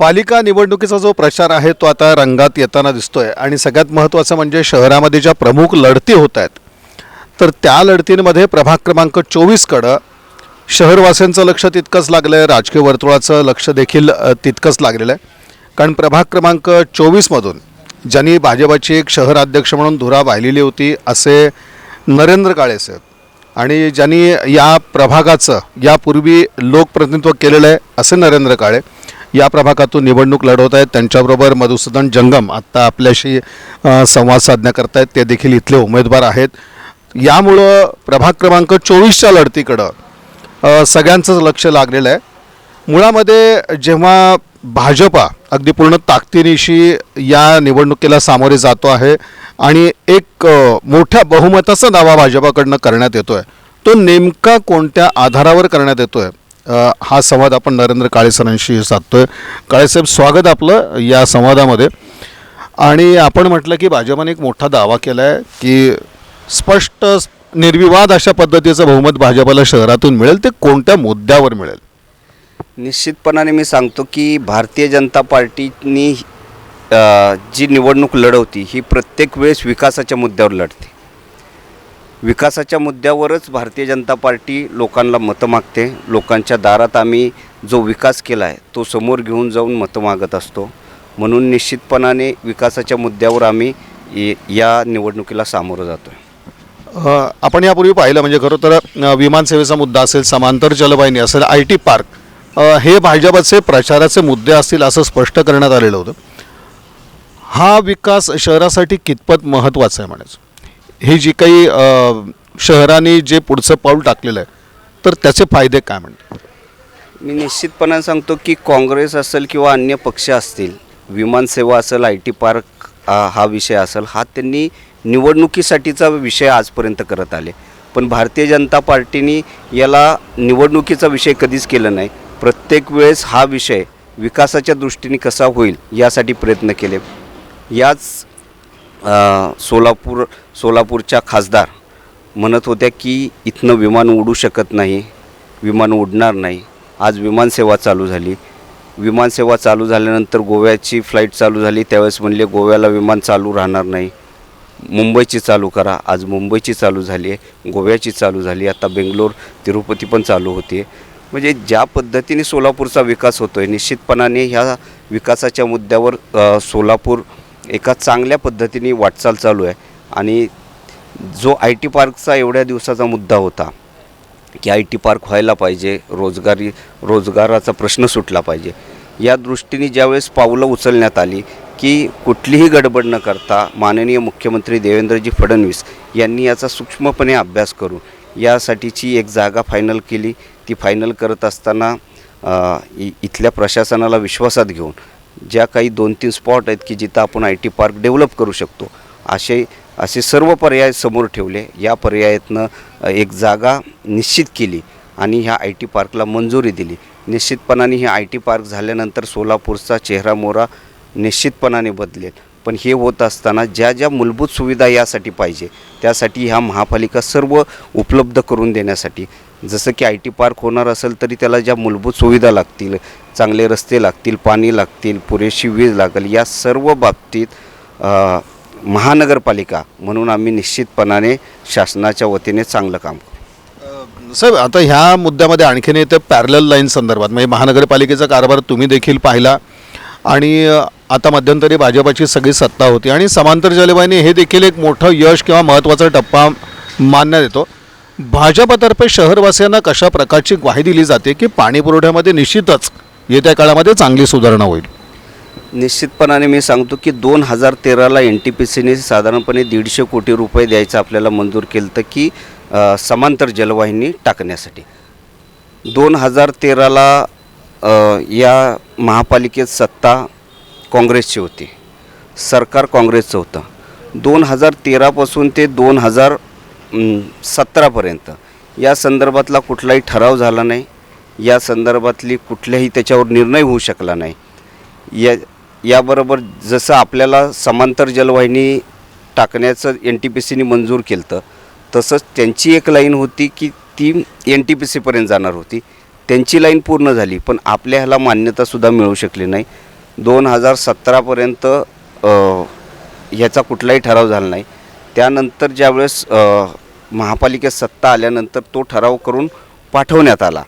पालिका निवडणुकीचा जो प्रचार आहे तो आता रंगात येताना दिसतोय. आणि सगळ्यात महत्त्वाचं म्हणजे शहरामध्ये ज्या प्रमुख लढती होत आहेत तर त्या लढतींमध्ये प्रभाग क्रमांक चोवीसकडं शहरवासियांचं लक्ष तितकंच लागलं आहे राजकीय वर्तुळाचं लक्ष देखील तितकंच लागलेलं आहे. कारण प्रभाग क्रमांक चोवीसमधून ज्यांनी भाजपाची एक शहराध्यक्ष म्हणून धुरा वाहिलेली होती असे नरेंद्र काळे साहेब. आणि ज्यांनी या प्रभागाचं यापूर्वी लोकप्रतिनिधित्व केलेलं आहे असे नरेंद्र काळे. या प्रभागातून निवडणूक लढवत आहेत. त्यांच्याबरोबर मधुसूदन जंगम आत्ता आपल्याशी संवाद साधण्याकरता आहेत ते देखील इथले उमेदवार आहेत. यामुळं प्रभाग क्रमांक चोवीसच्या लढतीकडं सगळ्यांचंच लक्ष लागलेलं आहे. मुळामध्ये जेव्हा भाजपा अगदी पूर्ण ताकदीनिशी या निवडणुकीला सामोरे जातो आहे आणि एक मोठ्या बहुमताचा दावा भाजपाकडनं करण्यात येतो आहे तो नेमका कोणत्या आधारावर करण्यात येतो आहे हा संवाद आपण नरेंद्र काळेसरांशी साधतोय. काळेसाहेब स्वागत आपलं या संवादामध्ये. आणि आपण म्हटलं की भाजपाने एक मोठा दावा केला आहे की स्पष्ट निर्विवाद अशा पद्धतीचं बहुमत भाजपाला शहरातून मिळेल ते कोणत्या मुद्द्यावर मिळेल? निश्चितपणाने मी सांगतो की भारतीय जनता पार्टीनी जी निवडणूक लढवती ही प्रत्येक वेळेस विकासाच्या मुद्द्यावर लढते. विकासाच्या मुद्द्यावरच भारतीय जनता पार्टी लोकांना मतं मागते. लोकांच्या दारात आम्ही जो विकास केला आहे तो समोर घेऊन जाऊन मतं मागत असतो. म्हणून निश्चितपणाने विकासाच्या मुद्द्यावर आम्ही या निवडणुकीला सामोरं जातो आहे आपण यापूर्वी पाहिलं म्हणजे खरं तर विमानसेवेचा मुद्दा असेल समांतर जलवाहिनी असेल आय टी पार्क हे भाजपचे प्रचाराचे मुद्दे असतील असं स्पष्ट करण्यात आलेलं होतं. हा विकास शहरासाठी कितपत महत्त्वाचा आहे म्हणायचं? हे जी काही शहराने जे पुढचं पाऊल टाकलेलं आहे तर त्याचे फायदे काय म्हणतात मी निश्चितपणाने सांगतो की काँग्रेस असेल किंवा अन्य पक्ष असतील विमानसेवा असेल आय टी पार्क हा विषय असेल हा त्यांनी निवडणुकीसाठीचा विषय आजपर्यंत करत आले. पण भारतीय जनता पार्टीने याला निवडणुकीचा विषय कधीच केला नाही. प्रत्येक वेळेस हा विषय विकासाच्या दृष्टीने कसा होईल यासाठी प्रयत्न केले. याच सोलापूर सोलापूरच्या खासदार म्हणत होत्या की इथनं विमान उडू शकत नाही विमान उडणार नाही. आज विमानसेवा चालू झाली. विमानसेवा चालू झाल्यानंतर गोव्याची फ्लाईट चालू झाली. त्यावेळेस म्हणले गोव्याला विमान चालू राहणार नाही. मुंबईची चालू करा. आज मुंबईची चालू झाली आहे. गोव्याची चालू झाली आता बेंगलोर तिरुपती पण चालू होते म्हणजे ज्या पद्धतीने सोलापूरचा विकास होतो आहे निश्चितपणाने ह्या विकासाच्या मुद्द्यावर सोलापूर एका चांगल्या पद्धतीने वाटचाल चालू आहे. आणि जो आय टी पार्कचा एवढ्या दिवसाचा मुद्दा होता की आय टी पार्क व्हायला पाहिजे रोजगारी रोजगाराचा प्रश्न सुटला पाहिजे या दृष्टीने ज्यावेळेस पावलं उचलण्यात आली की कुठलीही गडबड न करता माननीय मुख्यमंत्री देवेंद्रजी फडणवीस यांनी याचा सूक्ष्मपणे अभ्यास करून यासाठीची एक जागा फायनल केली. ती फायनल करत असताना इ इथल्या प्रशासनाला विश्वासात घेऊन ज्या काही दोन तीन स्पॉट आहेत की जिथं आपण आय टी पार्क डेव्हलप करू शकतो असे असे सर्व पर्याय समोर ठेवले. या पर्यायातनं एक जागा निश्चित केली आणि ह्या आय टी पार्कला मंजुरी दिली. निश्चितपणाने हे आय टी पार्क झाल्यानंतर सोलापूरचा चेहरा मोहरा निश्चितपणाने बदलेल. पण हे होत असताना ज्या ज्या मूलभूत सुविधा यासाठी पाहिजे त्यासाठी ह्या महापालिका सर्व उपलब्ध करून देण्यासाठी जसं की आय टी पार्क होणार असेल तरी त्याला ज्या मूलभूत सुविधा लागतील चांगले रस्ते लागतील पाणी लागतील पुरेशी वीज लागेल या सर्व बाबतीत महानगरपालिका म्हणून आम्ही निश्चितपणाने शासनाच्या वतीने चांगलं काम करू. साहेब आता ह्या मुद्द्यामध्ये आणखीन येतं पॅरल लाईन संदर्भात. म्हणजे महानगरपालिकेचा कारभार तुम्ही देखील पाहिला आणि आता मध्यंतरी भाजपाची सगळी सत्ता होती आणि समांतर जलवाहिनी हे देखील एक मोठं यश किंवा महत्त्वाचा टप्पा मानण्यात येतो. भाजपातर्फे शहरवासियांना कशा प्रकारची ग्वाही दिली जाते की पाणी पुरवठ्यामध्ये निश्चितच येत्या काळामध्ये चांगली सुधारणा होईल. निश्चितपणाने मी सांगतो की दोन हजार तेराला एन टी पी सीने साधारणपणे दीडशे कोटी रुपये द्यायचं आपल्याला मंजूर केलं तर की अ, समांतर जलवाहिनी टाकण्यासाठी. दोन हजार तेराला या महापालिकेत सत्ता काँग्रेसची होती. सरकार काँग्रेसचं होतं. दोन हजार तेरापासून ते दोन हजार सतरापर्यंत. या संदर्भातला कुठलाही ठराव झाला नाही. या संदर्भातली कुठल्याही त्याच्यावर निर्णय होऊ शकला नाही. या याबरोबर जसं आपल्याला समांतर जलवाहिनी टाकण्याचं एन टी पी सीने मंजूर केलं होतं तसंच त्यांची एक लाईन होती की ती एन टी पी सीपर्यंत जाणार होती. त्यांची लाईन पूर्ण झाली पण आपल्या ह्याला मान्यतासुद्धा मिळू शकली नाही. दोन हजार सतरापर्यंत ह्याचा कुठलाही ठराव झाला नाही. त्यानंतर ज्यावेळेस महापालिकेत सत्ता आल्यानंतर तो ठराव करून पाठवण्यात आला.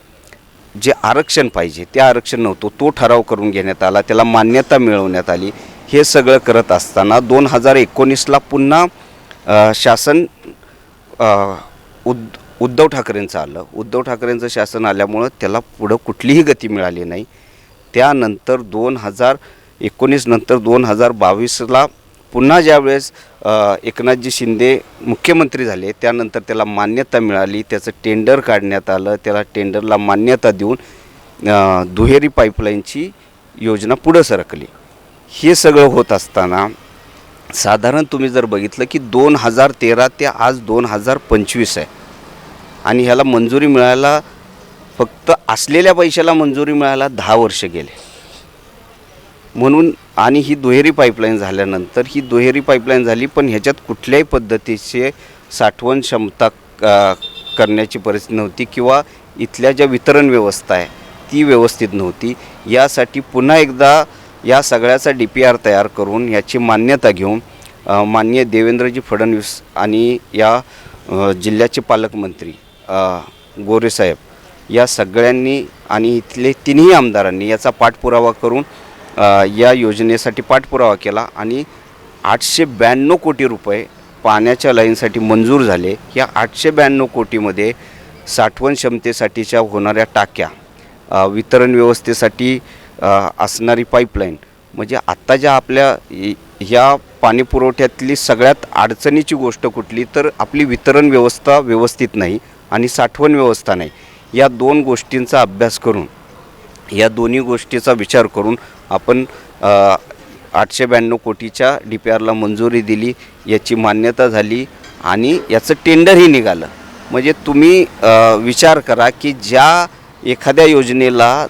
जे आरक्षण पाहिजे ते आरक्षण नव्हतं तो ठराव करून घेण्यात आला त्याला मान्यता मिळवण्यात आली. हे सगळं करत असताना दोन हजार एकोणीसला पुन्हा शासन उद उद्धव ठाकरेंचं आलं. उद्धव ठाकरेंचं शासन आल्यामुळं त्याला पुढं कुठलीही गती मिळाली नाही. त्यानंतर दोन हजार एकोणीस नंतर दोन हजार बावीसला पुन्हा ज्यावेळेस एकनाथजी शिंदे मुख्यमंत्री झाले त्यानंतर त्याला मान्यता मिळाली त्याचं टेंडर काढण्यात आलं त्याला टेंडरला मान्यता देऊन दुहेरी पाईपलाईनची योजना पुढं सरकली. हे सगळं होत असताना साधारण तुम्ही जर बघितलं की दोन हजार तेरा ते आज दोन हजार पंचवीस आहे. आणि ह्याला मंजुरी मिळायला फक्त असलेल्या पैशाला मंजुरी मिळायला दहा वर्ष गेले. म्हणून आणि ही दुहेरी पाईपलाईन झाल्यानंतर ही दुहेरी पाईपलाईन झाली पण ह्याच्यात कुठल्याही पद्धतीचे साठवण क्षमता करण्याची परिस्थिती नव्हती किंवा इथल्या ज्या वितरण व्यवस्था आहे ती व्यवस्थित नव्हती. यासाठी पुन्हा एकदा या सगळ्याचा डी पी आर तयार करून याची मान्यता घेऊन मान्य माननीय देवेंद्रजी फडणवीस आणि या जिल्ह्याचे पालकमंत्री गोरेसाहेब या सगळ्यांनी आणि इथले तिन्ही आमदारांनी याचा पाठपुरावा करून या योजनेसाठी पाठपुरावा केला आणि आठशे ब्याण्णव कोटी रुपये पाण्याच्या लाईनसाठी मंजूर झाले. या आठशे ब्याण्णव कोटीमध्ये साठवण क्षमतेसाठीच्या होणाऱ्या टाक्या वितरण व्यवस्थेसाठी असणारी पाईपलाईन म्हणजे आत्ता ज्या आपल्या ह्या पाणी पुरवठ्यातली सगळ्यात अडचणीची गोष्ट कुठली तर आपली वितरण व्यवस्था व्यवस्थित नाही आणि साठवण व्यवस्था नाही. या दोन गोष्टींचा अभ्यास करून या दोन्ही गोष्टीचा विचार करून आपण आठशे ब्याण्णव कोटीच्या डी पी आरला मंजुरी दिली याची मान्यता झाली आणि याचं टेंडरही निघालं. म्हणजे तुम्ही विचार करा की ज्या एखाद्या योजनेला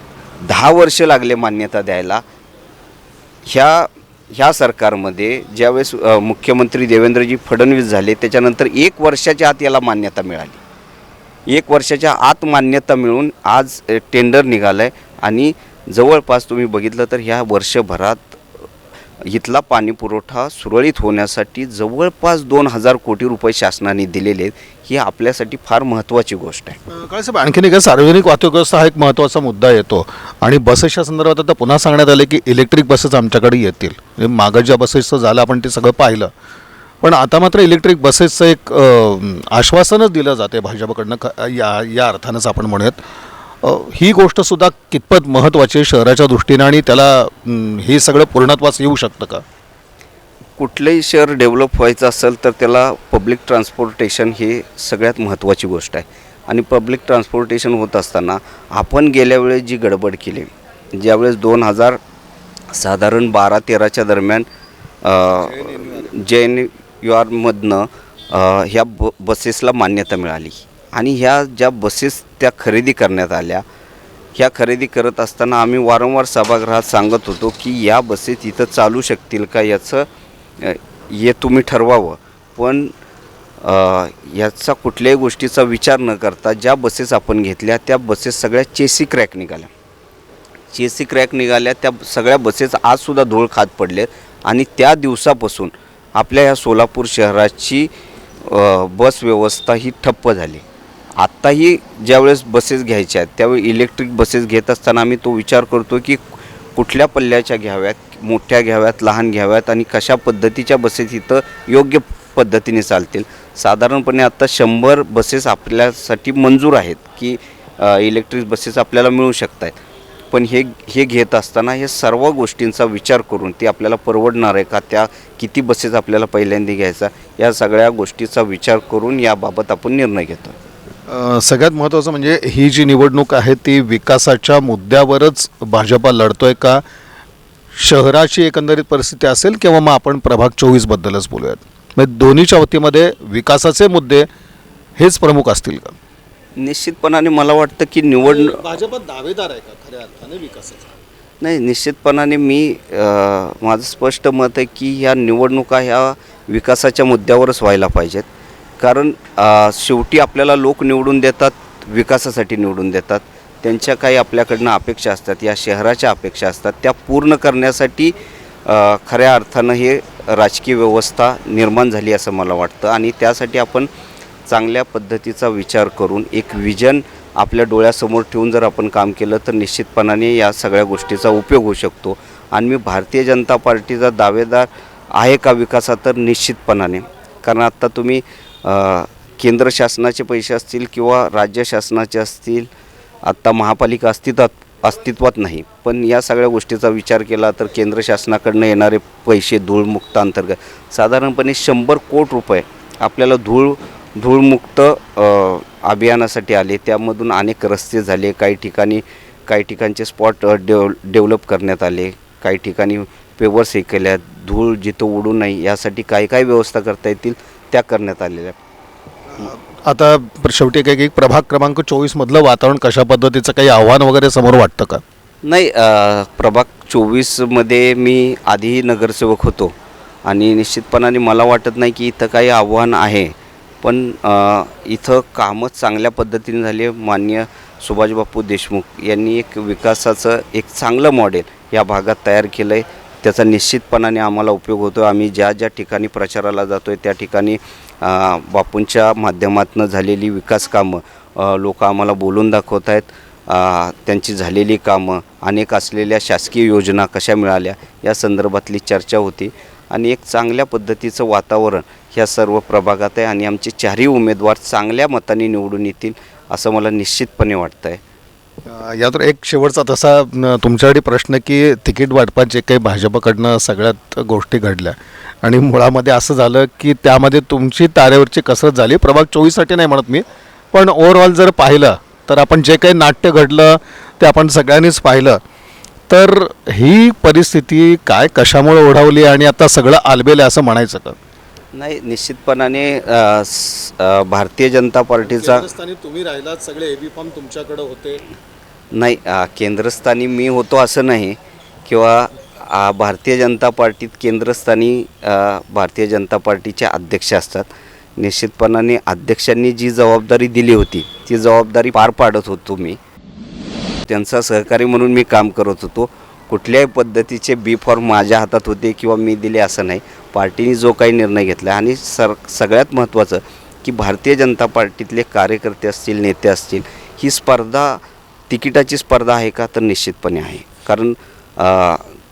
दहा वर्ष लागले मान्यता द्यायला ह्या ह्या सरकारमध्ये ज्यावेळेस मुख्यमंत्री देवेंद्रजी फडणवीस झाले त्याच्यानंतर एक वर्षाच्या आत याला मान्यता मिळाली. एक वर्षाच्या आत मान्यता मिळून आज टेंडर निघालं आहे आणि जवळपास तुम्ही बघितलं तर ह्या वर्षभरात इथला पाणीपुरवठा सुरळीत होण्यासाठी जवळपास दोन हजार कोटी रुपये शासनाने दिलेले आहेत. ही आपल्यासाठी फार महत्त्वाची गोष्ट आहे. काय साहेब आणखीन एक सार्वजनिक वाहतूक व्यवस्था हा एक महत्त्वाचा मुद्दा येतो आणि बसेसच्या संदर्भात आता पुन्हा सांगण्यात आले की इलेक्ट्रिक बसेस आमच्याकडे येतील. म्हणजे मागं ज्या बसेसचं झालं आपण ते सगळं पाहिलं. पण आता मात्र इलेक्ट्रिक बसेसचं एक आश्वासनच दिलं जाते भाजपकडनं ख- या या अर्थानंच आपण म्हणूयात. ही गोष्टसुद्धा कितपत महत्त्वाची आहे शहराच्या दृष्टीनं आणि त्याला हे सगळं पूर्णत्वास येऊ शकतं का कुठलंही शहर डेव्हलप व्हायचं असेल तर त्याला पब्लिक ट्रान्सपोर्टेशन हे सगळ्यात महत्त्वाची गोष्ट आहे आणि पब्लिक ट्रान्सपोर्टेशन होत असताना आपण गेल्या वेळेस जी गडबड केली ज्यावेळेस दोन हजार साधारण बारा तेराच्या दरम्यान जे एन यू आरमधनं ह्या ब बसेसला मान्यता मिळाली आणि ह्या ज्या बसेस त्या खरेदी करण्यात आल्या ह्या खरेदी करत असताना आम्ही वारंवार सभागृहात सांगत होतो की या बसेस इथं चालू शकतील का याचं हे तुम्ही ठरवावं. पण याचा कुठल्याही गोष्टीचा विचार न करता ज्या बसेस आपण घेतल्या त्या बसेस सगळ्या चेसी क्रॅक निघाल्या. चेसी क्रॅक निघाल्या त्या सगळ्या बसेस आजसुद्धा धूळ खात पडलेत आणि त्या दिवसापासून आपल्या ह्या सोलापूर शहराची बस व्यवस्था ही ठप्प झाली. आत्ताही ज्यावेळेस बसेस घ्यायच्या आहेत त्यावेळी इलेक्ट्रिक बसेस घेत असताना आम्ही तो विचार करतो की कुठल्या पल्ल्याच्या घ्याव्यात मोठ्या घ्याव्यात लहान घ्याव्यात आणि कशा पद्धतीच्या बसेस इथं योग्य पद्धतीने चालतील. साधारणपणे आत्ता शंभर बसेस आपल्यासाठी मंजूर आहेत की इलेक्ट्रिक बसेस आपल्याला मिळू शकत आहेत पण हे हे घेत असताना हे सर्व गोष्टींचा विचार करून ती आपल्याला परवडणार आहे का? त्या किती बसेस आपल्याला पहिल्यांदा घ्यायचा? या सगळ्या गोष्टीचा विचार करून याबाबत आपण निर्णय घेतो सगळ्यात महत्त्वाचं म्हणजे ही जी निवडणूक आहे ती विकासाच्या मुद्द्यावरच भाजपा लढतोय का? शहराची एकंदरीत परिस्थिती असेल किंवा मग आपण प्रभाग चोवीसबद्दलच बोलूयात. म्हणजे दोन्हीच्या वतीमध्ये विकासाचे मुद्दे हेच प्रमुख असतील का? निश्चितपणाने मला वाटतं की निवड भाजप दावेदार आहे का खऱ्या अर्थाने विकासाचा? नाही निश्चितपणाने मी माझं स्पष्ट मत आहे की ह्या निवडणुका ह्या विकासाच्या मुद्द्यावरच व्हायला पाहिजेत. कारण शेवटी आपल्याला लोक निवडून देतात विकासासाठी निवडून देतात. त्यांच्या काही आपल्याकडनं अपेक्षा असतात या शहराच्या अपेक्षा असतात. त्या पूर्ण करण्यासाठी खऱ्या अर्थानं हे राजकीय व्यवस्था निर्माण झाली असं मला वाटतं. आणि त्यासाठी आपण चांगल्या पद्धतीचा विचार करून एक विजन आपल्या डोळ्यासमोर ठेवून जर आपण काम केलं तर निश्चितपणाने या सगळ्या गोष्टीचा उपयोग होऊ शकतो. आणि मी भारतीय जनता पार्टीचा दावेदार आहे का विकासात तर निश्चितपणाने. कारण आत्ता तुम्ही केंद्र शासनाचे पैसे असतील किंवा राज्य शासनाचे असतील आत्ता महापालिका अस्तित्वात अस्तित्वात नाही. पण या सगळ्या गोष्टीचा विचार केला तर केंद्र शासनाकडनं येणारे पैसे धूळमुक्त अंतर्गत साधारणपणे शंभर कोट रुपये आपल्याला धूळ धूळमुक्त अभियानासाठी आले. त्यामधून अनेक रस्ते झाले. काही ठिकाणी काही ठिकाणचे स्पॉट डेव डेव्हलप करण्यात आले. काही ठिकाणी पेवर्स हे केल्या धूळ जिथं उडू नये यासाठी काय काय व्यवस्था करता येतील? त्या करण्यात आलेल्या आता शेवटी काही एक प्रभाग क्रमांक चोवीसमधलं वातावरण कशा पद्धतीचं काही आव्हान वगैरे समोर वाटतं का? नाही प्रभाग चोवीसमध्ये मी आधीही नगरसेवक होतो आणि निश्चितपणाने मला वाटत नाही की इथं काही आव्हान आहे. पण इथं कामं चांगल्या पद्धतीने झाली मान्य सुभाषबापू देशमुख यांनी एक विकासाचं एक चांगलं मॉडेल या भागात तयार केलं आहे त्याचा निश्चितपणाने आम्हाला उपयोग होतो आम्ही ज्या ज्या ठिकाणी प्रचाराला जातो आहे त्या ठिकाणी बापूंच्या माध्यमातून झालेली विकास कामं लोक आम्हाला बोलून दाखवत आहेत. त्यांची झालेली कामं अनेक असलेल्या शासकीय योजना कशा मिळाल्या या संदर्भातली चर्चा होती. आणि एक चांगल्या पद्धतीचं वातावरण ह्या सर्व प्रभागात आहे आणि आमचे चारही उमेदवार चांगल्या मताने निवडून येतील असं मला निश्चितपणे वाटतं आहे अ, यात एक शेवटचा तसा तुमच्यासाठी प्रश्न की तिकीट वाटपात जे काही भाजपकडनं सगळ्यात गोष्टी घडल्या. आणि मुळामध्ये असं झालं की त्यामध्ये तुमची तारेवरची कसरत झाली. प्रभाग चोवीससाठी नाही म्हणत मी पण ओव्हरऑल जर पाहिलं तर आपण जे काही नाट्य घडलं ते आपण सगळ्यांनीच पाहिलं. तर ही परिस्थिती काय कशामुळे ओढावली आणि आता सगळं आलबेल आहे असं म्हणायचं का? नाही निश्चितपणाने अ, स- अ, भारतीय जनता पार्टीचा तुम्ही राहिलात सगळे एबी फॉर्म तुमच्याकडे होते. नाही अ, केंद्रस्थानी मी होतो असं नाही किंवा अ, भारतीय जनता पार्टीत केंद्रस्थानी अ, भारतीय जनता पार्टीचे अध्यक्ष असतात. निश्चितपणाने अध्यक्षांनी जी जबाबदारी दिली होती ती जबाबदारी पार पाडत होतो मी. त्यांचा सहकारी म्हणून मी काम करत होतो. कुठल्याही पद्धतीचे बी फॉर्म माझ्या हातात होते किंवा मी दिले असं नाही. पार्टीने जो काही निर्णय घेतला आणि सर सगळ्यात महत्त्वाचं की भारतीय जनता पार्टीतले कार्यकर्ते असतील नेते असतील ही स्पर्धा तिकिटाची स्पर्धा आहे का? तर निश्चितपणे आहे. कारण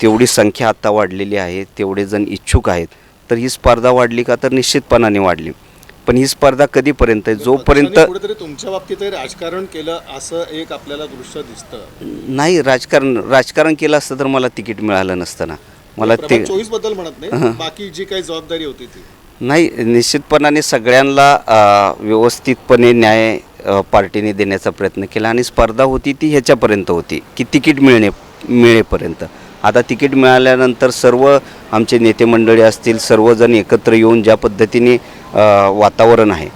तेवढी संख्या आता वाढलेली आहे तेवढे जण इच्छुक आहेत. तर ही स्पर्धा वाढली का? तर निश्चितपणाने वाढली. पण ही स्पर्धा कधीपर्यंत आहे? जोपर्यंत तुमच्या बाबतीत राजकारण केलं असं एक आपल्याला दृश्य दिसतं. नाही राजकारण राजकारण केलं असतं तर मला तिकीट मिळालं नसतं ना. मला ते चोवीसबद्दल म्हणत नाही बाकी जी काही जबाबदारी होती ती. नाही निश्चितपणाने सगळ्यांना व्यवस्थितपणे न्याय पार्टीने देण्याचा प्रयत्न केला आणि स्पर्धा होती ती ह्याच्यापर्यंत होती की तिकीट मिळणे मिळेपर्यंत. आता तिकीट मिळाल्यानंतर सर्व आमचे नेते मंडळी असतील सर्वजण एकत्र येऊन ज्या पद्धतीने वातावरण आहे.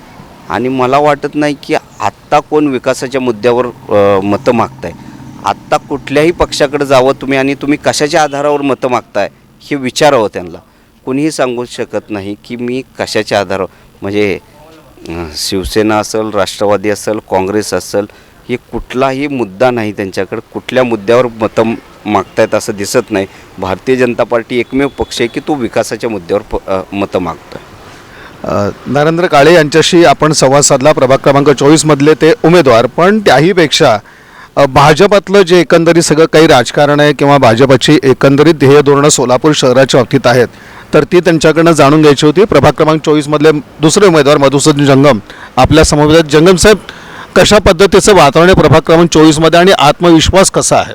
आणि मला वाटत नाही की आत्ता कोण विकासाच्या मुद्द्यावर मतं मागताय. आत्ता कुठल्याही पक्षाकडे जावं तुम्ही आणि तुम्ही कशाच्या आधारावर मतं मागताय हे विचारावं त्यांना. कोणीही सांगू शकत नाही की मी कशाच्या आधारावर म्हणजे शिवसेना असेल राष्ट्रवादी असेल काँग्रेस असेल हे कुठलाही मुद्दा नाही त्यांच्याकडे. कुठल्या मुद्द्यावर मतं मागतायत असं दिसत नाही. भारतीय जनता पार्टी एकमेव पक्ष आहे की तो विकासाच्या मुद्द्यावर प मतं मागतो नरेंद्र काळे यांच्याशी आपण संवाद साधला. प्रभाग क्रमांक चोवीसमधले ते उमेदवार. पण त्याहीपेक्षा भाजपातलं जे एकंदरीत सगळं काही राजकारण आहे किंवा भाजपाची एकंदरीत ध्येय धोरणं सोलापूर शहराच्या बाबतीत आहेत तर ती त्यांच्याकडनं जाणून घ्यायची होती. प्रभाग क्रमांक चोवीसमधले दुसरे उमेदवार मधुसूदन जंगम. आपल्यासमोर जंगम साहेब कशा पद्धतीचं वातावरण आहे प्रभाग क्रमांक चोवीसमध्ये आणि आत्मविश्वास कसा आहे?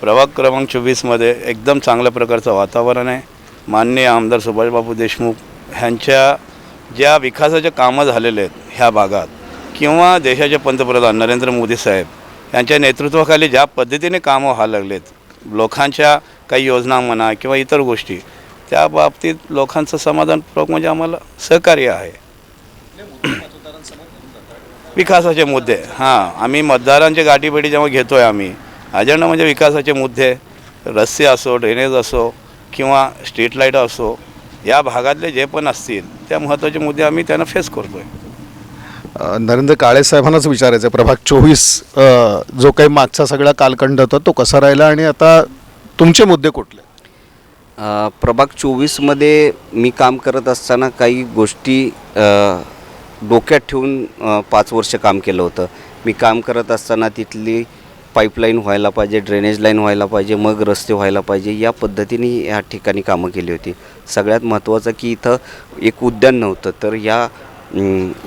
प्रभाग क्रमांक चोवीसमध्ये एकदम चांगल्या प्रकारचं वातावरण आहे. माननीय आमदार सुभाषबाबू देशमुख ह्यांच्या ज्या विकासाच्या कामं झालेले आहेत ह्या भागात किंवा देशाचे पंतप्रधान नरेंद्र मोदी साहेब यांच्या नेतृत्वाखाली ज्या पद्धतीने कामं व्हायला लागलेत लोकांच्या काही योजना म्हणा किंवा इतर गोष्टी त्या बाबतीत लोकांचं समाधानपूर्वक म्हणजे आम्हाला सहकार्य आहे. विकासाचे मुद्दे हां आम्ही मतदारांचे गाठीभेटी जेव्हा घेतो आहे आम्ही अजेंडा म्हणजे विकासाचे मुद्दे रस्ते असो ड्रेनेज असो किंवा स्ट्रीट लाइट असो या भागातले जे पण असतील त्या महत्त्वाचे मुद्दे आम्ही त्यांना फेस करतो आहे नरेंद्र काळे साहेबांनाच विचारायचं आहे. प्रभाग चोवीस जो काही मागचा सगळा कालखंड होता तो कसा राहिला आणि आता तुमचे मुद्दे कुठले? प्रभाग चोवीसमध्ये मी काम करत असताना काही गोष्टी डोक्यात ठेवून पाच वर्ष काम केलं होतं. मी काम करत असताना तिथली पाईपलाईन व्हायला पाहिजे ड्रेनेज लाईन व्हायला पाहिजे मग रस्ते व्हायला पाहिजे या पद्धतीने या ठिकाणी कामं केली होती. सगळ्यात महत्त्वाचं की इथं एक उद्यान नव्हतं तर या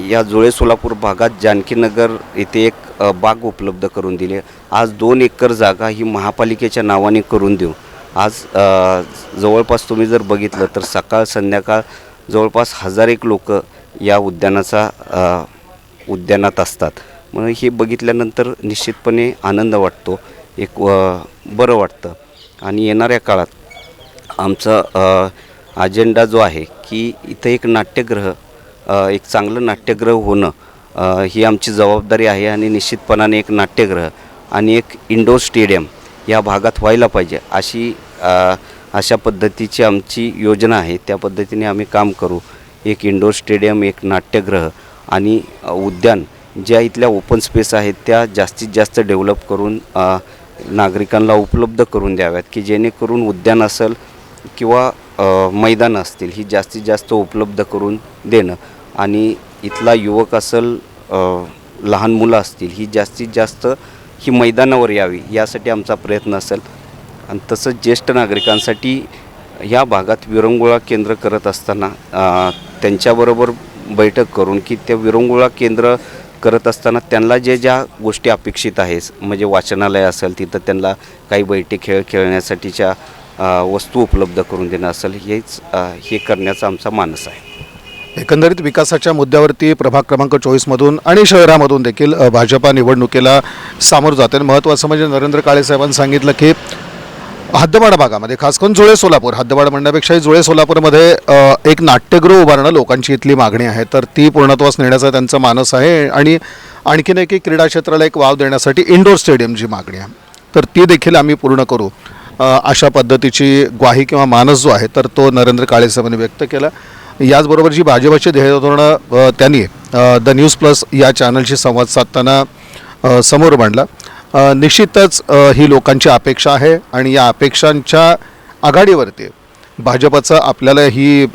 या जुळे सोलापूर भागात जानकीनगर येथे एक बाग उपलब्ध करून दिली आज दोन एकर जागा ही महापालिकेच्या नावाने करून देऊ. आज जवळपास तुम्ही जर बघितलं तर सकाळ संध्याकाळ जवळपास हजार एक लोक या उद्यानाचा उद्यानात असतात. म्हणून हे बघितल्यानंतर निश्चितपणे आनंद वाटतो. एक बरं वाटतं. आणि येणाऱ्या काळात आमचा अजेंडा जो आहे की इथं एक नाट्यगृह एक चांगलं नाट्यगृह होणं ही आमची जबाबदारी आहे आणि निश्चितपणाने एक नाट्यगृह आणि एक इंडोर स्टेडियम या भागात व्हायला पाहिजे अशी अशा पद्धतीची आमची योजना आहे. त्या पद्धतीने आम्ही काम करू. एक इंडोर स्टेडियम एक नाट्यगृह आणि उद्यान ज्या इथल्या ओपन स्पेस आहेत त्या जास्तीत जास्त डेव्हलप करून नागरिकांना उपलब्ध करून द्याव्यात की जेणेकरून उद्यान असेल किंवा मैदान मैदानं असतील ही जास्तीत जास्त उपलब्ध करून देणं. आणि इथला युवक असेल लहान मुलं असतील ही जास्तीत जास्त ही मैदानावर यावी यासाठी आमचा प्रयत्न असेल. आणि तसंच ज्येष्ठ नागरिकांसाठी या भागात विरंगुळा केंद्र करत असताना त्यांच्याबरोबर बैठक करून की त्या विरंगुळा केंद्र करत असताना त्यांना जे ज्या गोष्टी अपेक्षित आहेत म्हणजे वाचनालय असेल तिथं त्यांना काही बैठे खेळ खेळण्यासाठीच्या वस्तू उपलब्ध करून देणं असेल हेच हे करण्याचा आमचा मानस आहे. एकंदरीत विकासाच्या मुद्द्यावरती प्रभाग क्रमांक चोवीसमधून आणि शहरामधून देखील भाजपा निवडणुकीला सामोरं जाते आणि महत्त्वाचं म्हणजे नरेंद्र काळे साहेबांनी सांगितलं की हद्दवाड भागामध्ये खास करून जुळे सोलापूर हद्दवाड म्हणण्यापेक्षाही जुळे सोलापूरमध्ये एक नाट्यगृह उभारणं लोकांची इथली मागणी आहे. तर ती पूर्णत्वास नेण्याचा त्यांचा मानस आहे आणि आणखीन एक क्रीडा क्षेत्राला एक वाव देण्यासाठी इंडोर स्टेडियमची मागणी आहे. तर ती देखील आम्ही पूर्ण करू. अशा पद्धतीची ग्वाही किंवा मानस जो आहे तर तो नरेंद्र काळे साहेबांनी व्यक्त केला. याचबरोबर जी भाजपची ध्येयधोरणं त्यांनी द न्यूज प्लस या चॅनलशी संवाद साधताना समोर मांडला. निश्चितच ही लोकांची अपेक्षा आहे आणि या अपेक्षांच्या आघाडीवरती भाजपचं आपल्याला ही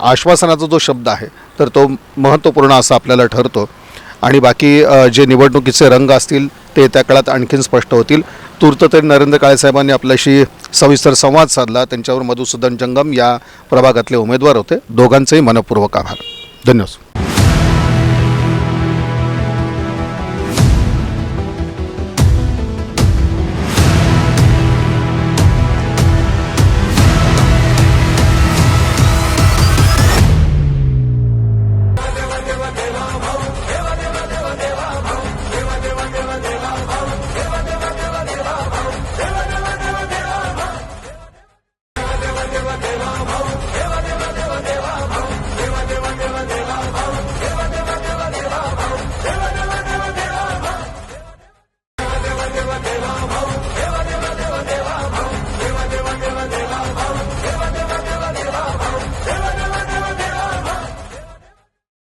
आश्वासनाचा जो शब्द आहे तर तो महत्त्वपूर्ण असा आपल्याला ठरतो. आणि बाकी जे निवडणुकीचे रंग असतील ते त्या काळात आणखीन स्पष्ट होतील. तूर्त तरी नरेंद्र काळेसाहेबांनी आपल्याशी सविस्तर संवाद साधला. त्यांच्यावर मधुसूदन जंगम या प्रभागातले उमेदवार होते. दोघांचेही मनपूर्वक आभार. धन्यवाद